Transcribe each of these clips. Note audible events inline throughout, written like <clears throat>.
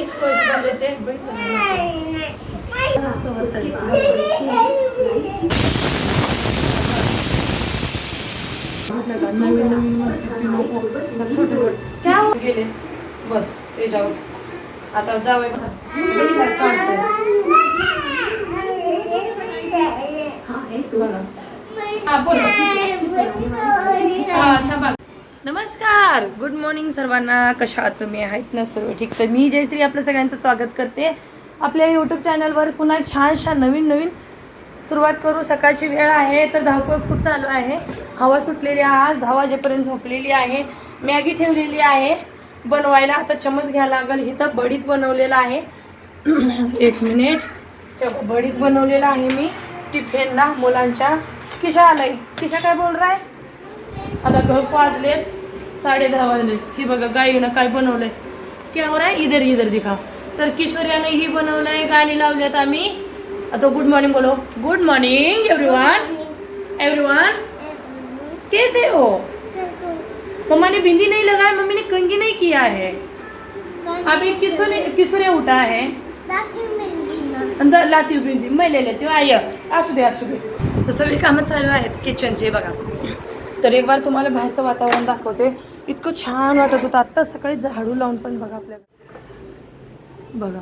इसको इसको देते मस्त होतं. म्हटलं का, नवीन नवीन नको छोटे छोटे क्या? गेले बस ते जाऊस आता जावं हा बोला. नमस्कार. गुड मॉर्निंग सर्वांना. कशा आहात तुम्ही? आहेत ना सर्व ठीक? तर मी जयश्री आपलं सगळ्यांचं स्वागत करते. आपल्या यूट्यूब चॅनलवर पुन्हा छानशा छान छान नवीन नवीन सुरुवात करू. सकाळची वेळ आहे तर धावपळ खूप चालू आहे. हवा सुटलेली आहे आज. धावा वाजेपर्यंत झोपलेली आहे. मॅगी ठेवलेली आहे. बनवायला आता चमच घ्यायला लागेल. इथं बडीत बनवलेलं आहे. <clears throat> एक मिनिट बडीत बनवलेलं आहे मी टिफिनला मुलांच्या. किशा आलाय. किशा काय बोल रहा है आता घर वाजलेत. साडे दहा वाजले. ही बघा गाईनं काय बनवलंय. त्यावर हो इधर इधर दिखा. तर किशोर्याने ही बनवलंय गाणी लावल्यात आम्ही. आता गुड मॉर्निंग बोलो. गुड मॉर्निंग एवरीवन एवरीवन कैसे हो? मम्मा ने बिंदी नहीं लगाया मम्मी ने कंगी नहीं किया है. अभी किशोर ने किशोर उठा है. अंदर लाती बिंदी मैं ले लेती हूँ आय असू दे असू दे. तर सगळी कामं चालू आहेत किचनचे बघा. तर एक बार तुम्हाला बाहेरचं वातावरण दाखवते. इतकं छान वाटत होतं. आत्ता सकाळी झाडू लावून पण बघा आपल्याला. बघा.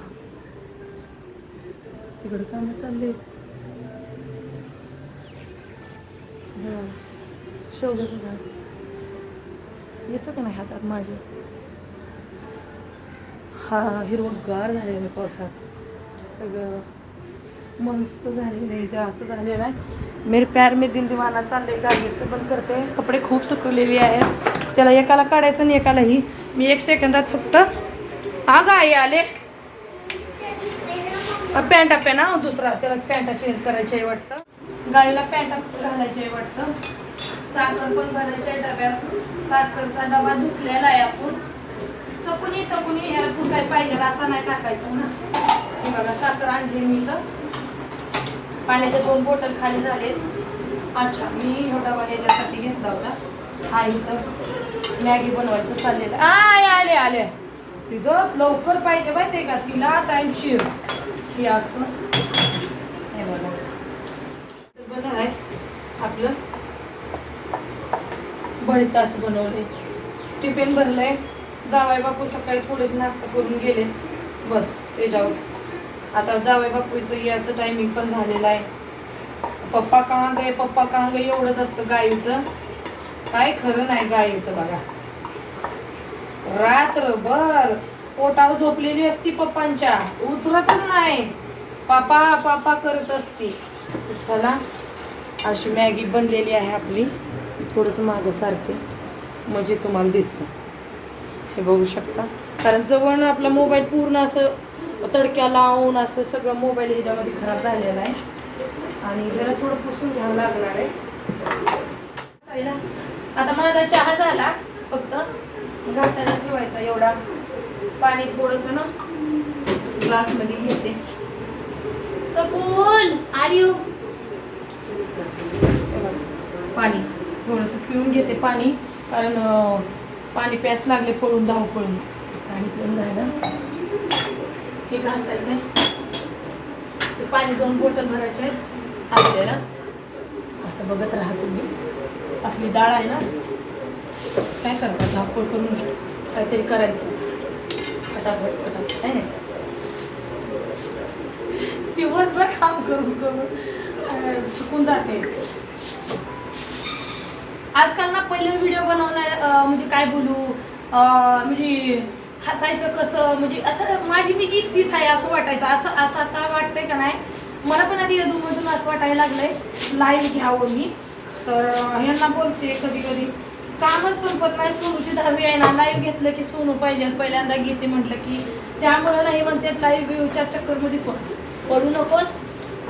तिकडं कामं चालले. शेवग्याचं झाड येतं का नाही हातात माझे? हा हिरवगार झालेलं आहे पावसात. सगळं मस्त झालेलं आहे इथे. असं झालेलं आहे. मेरे प्यार मे दिल दिवाना चाललंय. गाडीचं पण करते. कपडे खूप सुकवलेले आहेत. त्याला एकाला काढायचं आणि एकालाही मी एक सेकंदात फक्त. हा गाई आले. पॅन्ट पेन ना दुसरा. त्याला पॅन्टा चेंज करायची आहे वाटतं. गाईला पॅन्टा घालायची आहे वाटतं. साखर पण भरायची आहे डब्यात साखरचा डबा धुतलेला आहे आपण. सकुनी सकुनी ह्याला पुसायला पाहिजे असा नाही टाकायचं ना बघा साखर आणली मी तर पाण्याचे दोन बॉटल खाली झाले अच्छा मी हा डबा ह्याच्यासाठी घेतला होता. हा इथं. मॅगी बनवायचं चाललेलं. आय आले आले. तिचं लवकर पाहिजे माहितीये का? तिला टाइम शिर. हे असं. हे बघा. बघा आहे आपलं भरीत असं बनवले. टिफिन भरलंय. जावाय बापू सकाळी थोडेसे नाश्ता करून गेले. बस ते जाऊस आता जावाय बापूचं याचं टायमिंग पण झालेलं आहे. पप्पा का गे पप्पा का गे एवढंच असतं गाईचं. काय खरं नाही गाईचं बघा. रात्रभर पोटावर झोपलेली असती पप्पांच्या. उतरतच नाही. पापा पापा करत असते. चला अशी मॅगी बनलेली आहे आपली. थोडंसं मागं सारखे. म्हणजे तुम्हाला दिसतं. हे बघू शकता. कारण जवळ आपला मोबाईल पूर्ण असं तडक्या लावून असं सगळं मोबाईल ह्याच्यामध्ये खराब झालेला आहे. आणि ह्याला थोडं पुसून घ्यावं लागणार आहे. आता माझा चहा झाला फक्त. घासायला ठेवायचा एवढा. पाणी थोडंसं ना ग्लासमध्ये घेते. सकून हो. पाणी. थोडंसं पिऊन घेते पाणी. कारण पाणी प्यास लागले पळून धाव पळून. पाणी पिऊन झालं हे घासायचं ते पाणी दोन बोटल भरायचे आपल्याला. असं बघत राहा तुम्ही. आपली डाळ आहे ना? काय करतात धावपळ करून काहीतरी करायचं. फटाफट फटाफट. आहे ना दिवसभर काम करून करून. चुकून जाते. आजकाल ना पहिले व्हिडिओ बनवणार म्हणजे काय बोलू? म्हणजे हसायचं कसं? म्हणजे असं माझी मी जी तीच आहे असं वाटायचं. असं असं आता वाटतंय का नाही? मला पण आधी अधूनमधून असं वाटायला लागलंय लाईव्ह घ्यावं मी. तर ह्यांना बोलते कधी कधी कामच संपत नाही सोनूची दहावी आहे ना. लाईव्ह घेतलं की सोनू पाहिजे पहिल्यांदा घेते म्हटलं की त्यामुळं नाही म्हणतात लाईव्ह व्ह्यूच्या चक्करमध्ये पड पडू नकोस.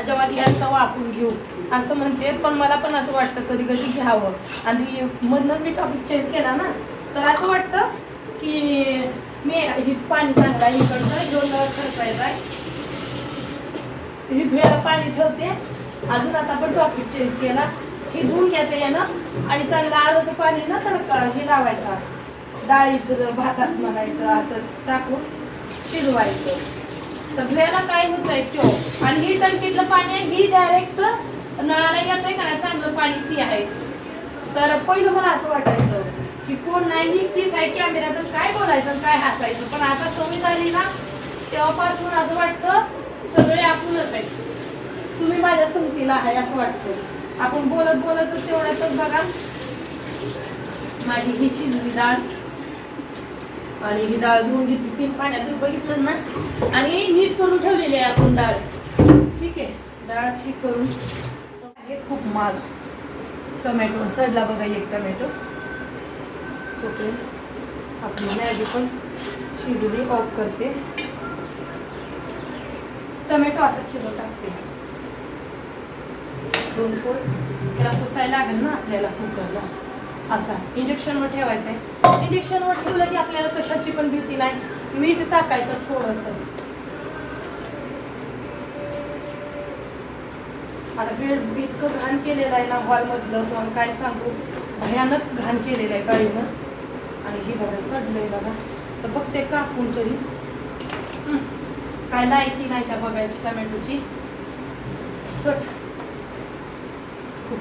जेव्हा घ्याल तेव्हा आपण घेऊ. असं म्हणते पण मला पण असं वाटतं कधी कधी घ्यावं. आणि मधनं मी टॉपिक चेंज केला ना तर असं वाटतं की मी ही पाणी चांगला आहे इकडचं दोन करता खर्चायचं आहे. ही धुयाला पाणी ठेवते. अजून आता आपण टॉपिक चेंज केला. हे धुवून घ्यायचं आहे ना आणि चांगलं आरोचं पाणी ना तर हे लावायचा. डाळीत भातात म्हणायचं असं टाकून शिजवायचं. सगळ्याला काय होत आहे त्यो? आणि ही टंकीतलं पाणी आहे ही डायरेक्ट नळाला येत आहे का नाही? चांगलं पाणी ती आहे. तर पहिलं मला असं वाटायचं की कोण नाही मी तीच आहे कॅमेऱ्यातच काय बोलायचं काय हसायचं? पण आता सवय झाली ना तेव्हापासून असं वाटतं आपणच आहे. तुम्ही माझ्या संगतीला आहे असं वाटतं आपण बोलत बोलतच तेवढ्यातच बघा. माझी ही शिजली डाळ. आणि ही डाळ धुवून घेतली. तीन पाण्यात बघितलं ना. आणि नीट करून ठेवलेली आहे आपण डाळ. ठीक आहे. डाळ ठीक करून. आहे खूप माल टोमॅटो सडला बघा एक टोमॅटो. आपली मॅगी पण शिजली ऑफ करते. टोमॅटो असं चिरो टाकते. दोन पोट त्याला पुसायला लागेल ना आपल्याला कुकरला. असा. इंजेक्शनवर ठेवायचं आहे. इंजेक्शनवर ठेवलं की आपल्याला कशाची पण भीती नाही. मीठ टाकायचं थोडंसं. आता बेड इतकं घाण केलेलं आहे ना हॉलमधलं. तुम्हाला काय सांगू? भयानक घाण केलेलं आहे गाडीनं. आणि ही बघा सडलंय बघा. तर बघते कापून तरी. काय लायकी नाही त्या बघायची टमॅटोची सट. खूप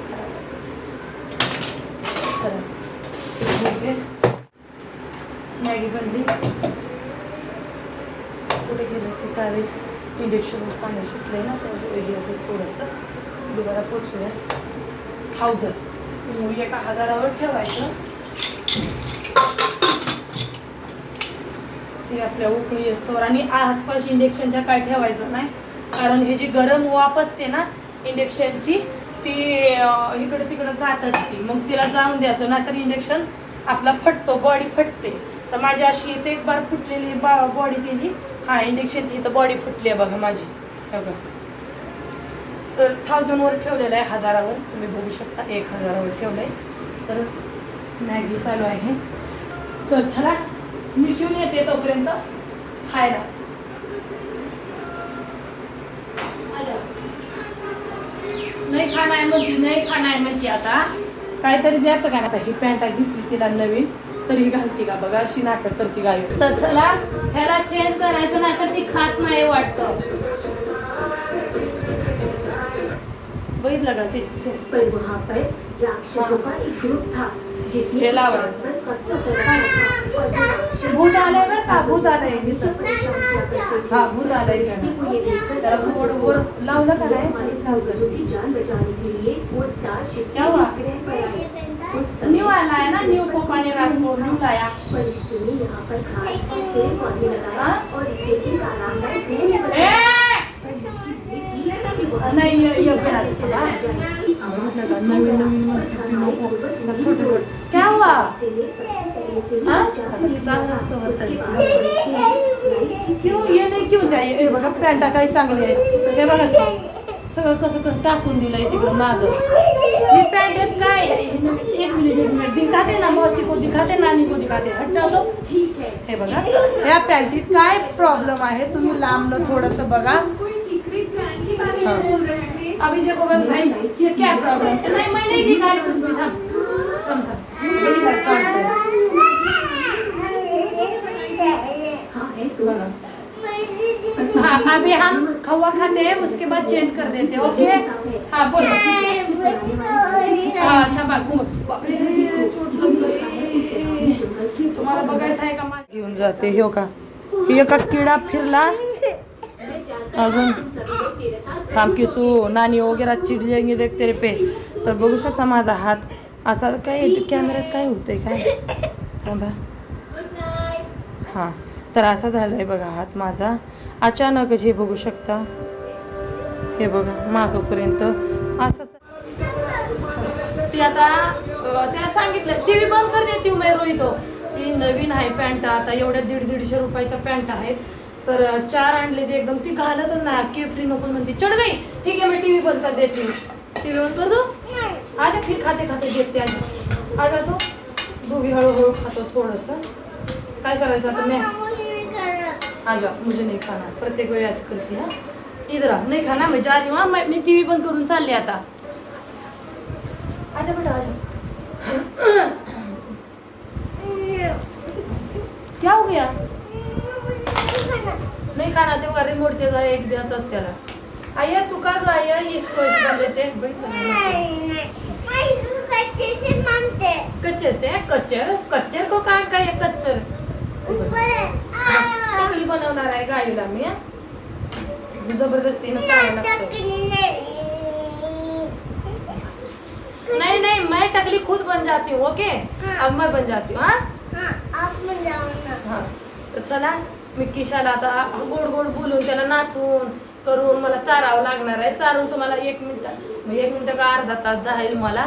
चला. मॅगी बनली कुठे गेलं ते त्यावेळी इंजेक्शन पाणी सुटलंय ना त्याचं थोडंसं दुबारा पोचूया. थाउजंड. एका हजारावर ठेवायचं. ते आपल्या उकळी असतो आणि आसपास इंजेक्शनच्या काय ठेवायचं नाही. कारण हे जी गरम वाफ असते ना इंजेक्शनची ती इकडं इकडे जात असते. मग तिला जाऊन द्यायचं नाहीतर इंजेक्शन आपला फटतो बॉडी फटते. तर माझी अशी इथे एक बार फुटलेली बा बॉडी त्याची हा इंजेक्शनची इथं बॉडी फुटली आहे बघा माझी. बघा. तर थाउजंडवर ठेवलेलं आहे हजारावर. तुम्ही बघू शकता एक हजारावर ठेवलं आहे तर मॅगी चालू आहे. तर चला मी घेऊन येते तोपर्यंत खायला. नाही खाणं आहे म्हणती नाही खाणं आहे म्हणती आता. काहीतरी द्यायचं का आता? ही पॅन्ट घेतली तिला नवीन. तरी घालती का बघा? अशी नाटक करते गाय तर चला ह्याला चेंज करायचं नाही तर ती खात नाही वाटतं. बघितलं का ते? ग्रुप था जिसने भूत आलंय बरं का भूत आलंय हा भूत आलंय त्याला डर वर लावलं का नाही न्यू आला आहे ना न्यू पोपाने रात को न्यू लाया नाही नवीन- नवीन और नको. पूर्वज छोटे नहीं छोटे. थे। क्या? ये नाही क्यों चाहिए हे बघा पॅन्टा काही चांगली आहे. हे बघा सगळं कसं कसं टाकून दिलंय तिकडं माग. ही पॅन्ट काय? एक मिनिट एक मिनिट. दिखाते ना मौसी को दिखाते नानी को दिखाते हट जाओ ठीक है हे बघा. या पॅन्टीत काय प्रॉब्लेम आहे? तुम्ही लांबलं थोडंसं बघा। में अभी देखो बस भाई ये क्या प्रॉब्लम नहीं मैं नहीं दिखा रही कुछ भी था है, तो अभी हम खवा खाते हैं उसके बाद चेंज कर देते हैं ओके हाँ बोलो। हाँ अच्छा तुम्हाला बघायचं आहे का घेऊन जाते हो का एका किडा फिरला। अजून थांब किसू नानी वगैरे चिड जाएँगे देख तेरे पे। तर बघू शकता माझा हात असा काय कॅमेऱ्यात काय होतंय काय? थांबा. हां तर असा झाला आहे बघा हात माझा. अचानकच हे बघू शकता हे बघा मागपर्यंत. असंच ती आता त्याला सांगितलं टी व्ही बंद कर देते उमेर रोहितो ती नवीन आहे पॅन्ट आता एवढ्या दीड दीडशे रुपयाच्या पॅन्ट आहेत. तर चार आणले ते एकदम ती घालतच नाही के फ्री नको म्हणते चढ गई ठीक आहे मी टी व्ही बंद कर देते. टी व्ही बंद कर दो आजा फिर खाते खाते घेते आज. आजा तो दोघी हळूहळू खातो थोडंसं. काय करायचं आता मी आजा मुझे नाही खाना प्रत्येक वेळी असं करते हा. इधरा नाही नहीं खाना मैं जा रही मी टी व्ही बंद करून चालले आता. आजा बेटा आजा. क्या हो गया? नाही खाणार ते रिमोट त्याचा एक द्यायचाच त्याला. आया तू का गं आया इसको इसको देते कच्चे से कच्चर? कच्चर को काय काय आहे कच्चर? टकली बनवणार आहे गाईला मी? जबरदस्तीनं लागतं. नहीं नहीं मैं टकली खुद बन जाती हूँ ओके। अब मैं बन जाती हूँ हाँ? तर चला मी किशाला आता गोड गोड बोलून त्याला नाचवून करून मला चारावं लागणार आहे. चारून तुम्हाला एक मिनिट एक मिनिट का अर्धा तास जाईल मला?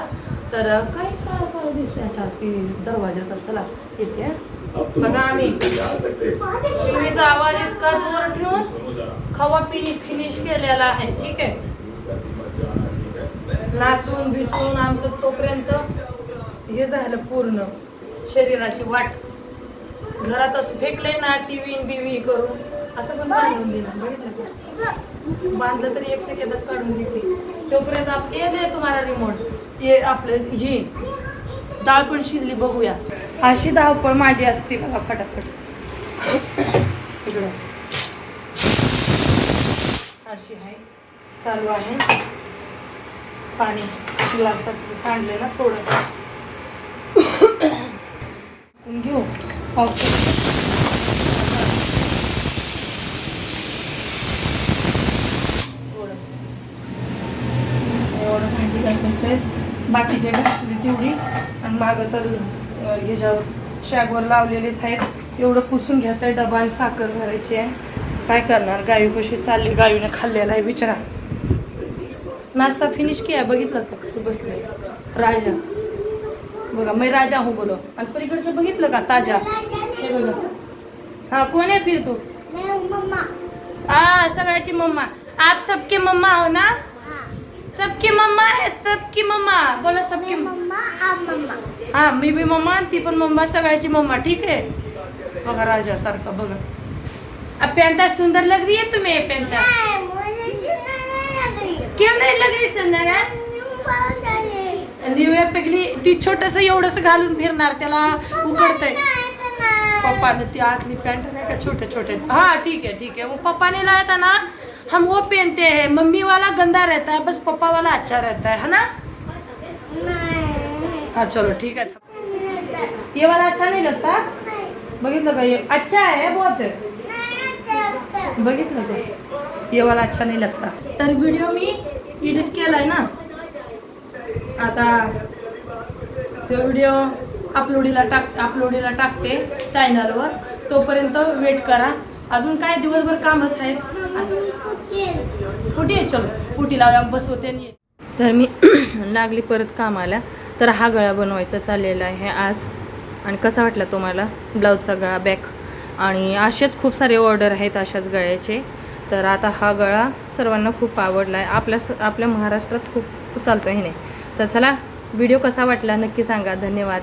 तर काय काळ काळ दिसते ती दरवाजाचा चला येते. बघा आम्ही. टीव्हीचा आवाज इतका जोर ठेवून खवा पिणी फिनिश केलेला आहे ठीक आहे? नाचून बिचून आमचं तोपर्यंत हे झालं पूर्ण शरीराची वाट. घरातच फेकले ना टीव्ही बीव्ही करून. असं पण बांधून दिलं बघितलं? बांधलं तरी एक सेकंदात काढून घेते. तोपर्यंत आप ये दे तुम्हाला रिमोट ये आपलं ही डाळ पण शिजली बघूया. अशी धावपळ माझी असते बघा फटाफट. इकडं. अशी आहे. चालू आहे. पाणी ग्लासात सांडले ना थोडं <coughs> घेऊ. पाऊस एवढं भांडी घासायचे आहेत बाकीचे घासली तेवढी. आणि मागं तर ह्याच्यावर शॅगवर लावलेलेच आहेत. एवढं पुसून घ्यायचं आहे डबा आणि साखर भरायची आहे. काय करणार? गायू कशी चालली? गायूने खाल्लेला आहे विचारा नाश्ता फिनिश किया बघितलं का? कसं बसलंय? राजा. बघा मैं राजा हूँ बोलो आणि पलीकडचं बघितलं का? ताजा. हे बघा. हा कोण आहे फिर तू आ सगळ्याची मम्मा. आप सबके मम्मा हो ना? सबकी मम्मा है सबकी मम्मा। बोला सबकी हा मी बी मम्मा ती पण मम्मा सगळ्याची मम्मा ठीक आहे? बघा राजा सारखा बघा. अब पेंटा सुंदर लग रही है तुम्हें पेंटा क्यों नहीं लग रही सुंदर है निव्या पेगली ती छोटस एवढस घालून फिरणार त्याला उकडतंय. पप्पाने ती आखली पैंट नहीं का छोटे छोटे हाँ ठीक है ठीक है वो पापा ने लाया था ना हम वो पहनते हैं मम्मी वाला गंदा रहता है बस पापा वाला अच्छा रहता है है ना? हाँ चलो ठीक है ये वाला अच्छा नहीं लगता? बघितलं का ये अच्छा है बहुत। बघितलं का ये वाला अच्छा नहीं लगता। तर व्हिडिओ मी एडिट केलाय ना? आता तो व्हिडिओ अपलोडीला टाक अपलोडीला टाकते चॅनलवर तोपर्यंत वेट करा। अजून काय दिवसभर कामच आहे? कुठे चलो कुठे कुटीला बसवते तर मी <clears throat> लागली परत कामाला. तर हा गळा बनवायचा चाललेला आहे आज. आणि कसा वाटला तुम्हाला? ब्लाऊजचा गळा बॅक? आणि असेच खूप सारे ऑर्डर आहेत अशाच गळ्याचे. तर आता हा गळा सर्वांना खूप आवडला आहे आपल्या स आपल्या महाराष्ट्रात खूप चालतो आहे नाही. तर चला व्हिडिओ कसा वाटला नक्की सांगा. धन्यवाद.